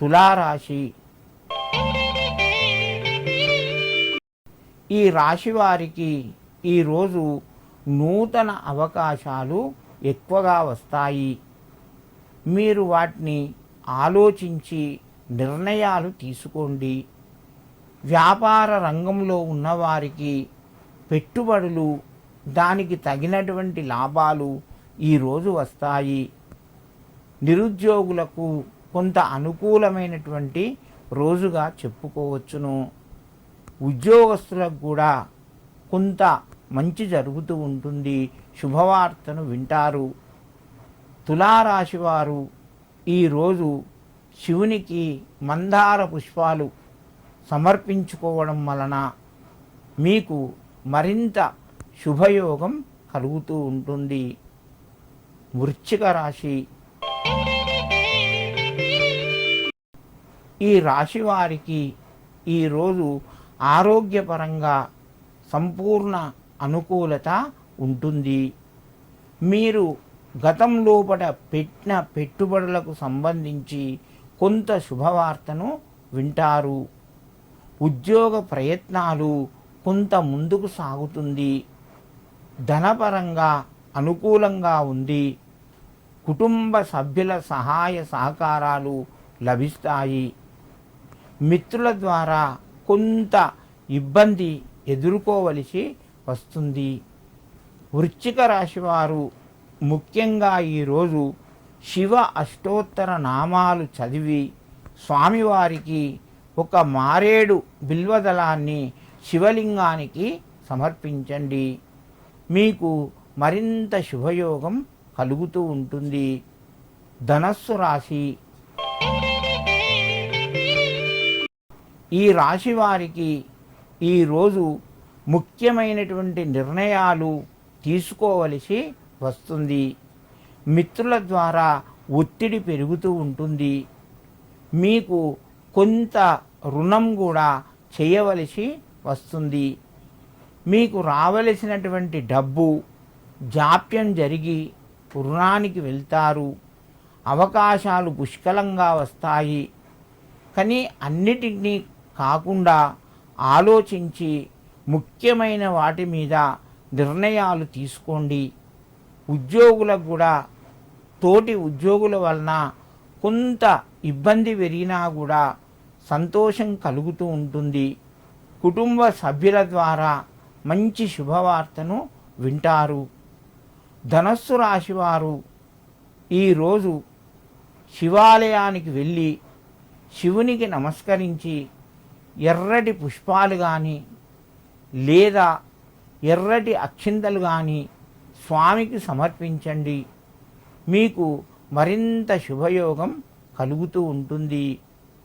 తులారాశి. ఈ రాశి వారికి ఈరోజు నూతన అవకాశాలు ఎక్కువగా వస్తాయి. మీరు వాటిని ఆలోచించి నిర్ణయాలు తీసుకోండి. వ్యాపార రంగంలో ఉన్నవారికి పెట్టుబడులు దానికి తగినటువంటి లాభాలు ఈరోజు వస్తాయి. నిరుద్యోగులకు కొంత అనుకూలమైనటువంటి రోజుగా చెప్పుకోవచ్చును. ఉద్యోగస్తులకు కూడా కొంత మంచి జరుగుతూ ఉంటుంది. శుభవార్తను వింటారు. తులారాశి వారు ఈరోజు శివునికి మందార పుష్పాలు సమర్పించుకోవడం వలన మీకు మరింత శుభయోగం కలుగుతూ ఉంటుంది. వృశ్చిక రాశి ఈ రాశి వారికి ఈరోజు ఆరోగ్యపరంగా సంపూర్ణ అనుకూలత ఉంటుంది. మీరు గతం లోపల పెట్టిన పెట్టుబడులకు సంబంధించి కొంత శుభవార్తను వింటారు. ఉద్యోగ ప్రయత్నాలు కొంత ముందుకు సాగుతుంది. ధనపరంగా అనుకూలంగా ఉంది. కుటుంబ సభ్యుల సహాయ సహకారాలు లభిస్తాయి. మిత్రుల ద్వారా కొంత ఇబ్బంది ఎదుర్కోవలసి వస్తుంది. వృశ్చిక రాశి వారు ముఖ్యంగా ఈరోజు శివ అష్టోత్తర నామాలు చదివి స్వామివారికి ఒక మారేడు బిల్వదళాన్ని శివలింగానికి సమర్పించండి. మీకు మరింత శుభయోగం కలుగుతూ ఉంటుంది. ధనస్సు రాశి ఈ రాశి వారికి ఈరోజు ముఖ్యమైనటువంటి నిర్ణయాలు తీసుకోవలసి వస్తుంది. మిత్రుల ద్వారా ఒత్తిడి పెరుగుతూ ఉంటుంది. మీకు కొంత రుణం కూడా చేయవలసి వస్తుంది. మీకు రావలసినటువంటి డబ్బు జాప్యం జరిగి రుణానికి వెళ్తారు. అవకాశాలు పుష్కలంగా వస్తాయి. కానీ అన్నిటినీ కాకుండా ఆలోచించి ముఖ్యమైన వాటి మీద నిర్ణయాలు తీసుకోండి. ఉద్యోగులకు కూడా తోటి ఉద్యోగుల వలన కొంత ఇబ్బంది పెరిగినా కూడా సంతోషం కలుగుతూ ఉంటుంది. కుటుంబ సభ్యుల ద్వారా మంచి శుభవార్తను వింటారు. ధనస్సు రాశివారు ఈరోజు శివాలయానికి వెళ్ళి శివునికి నమస్కరించి ఎర్రటి పుష్పాలు కానీ లేదా ఎర్రటి అక్షింతలు కానీ స్వామికి సమర్పించండి. మీకు మరింత శుభయోగం కలుగుతూ ఉంటుంది.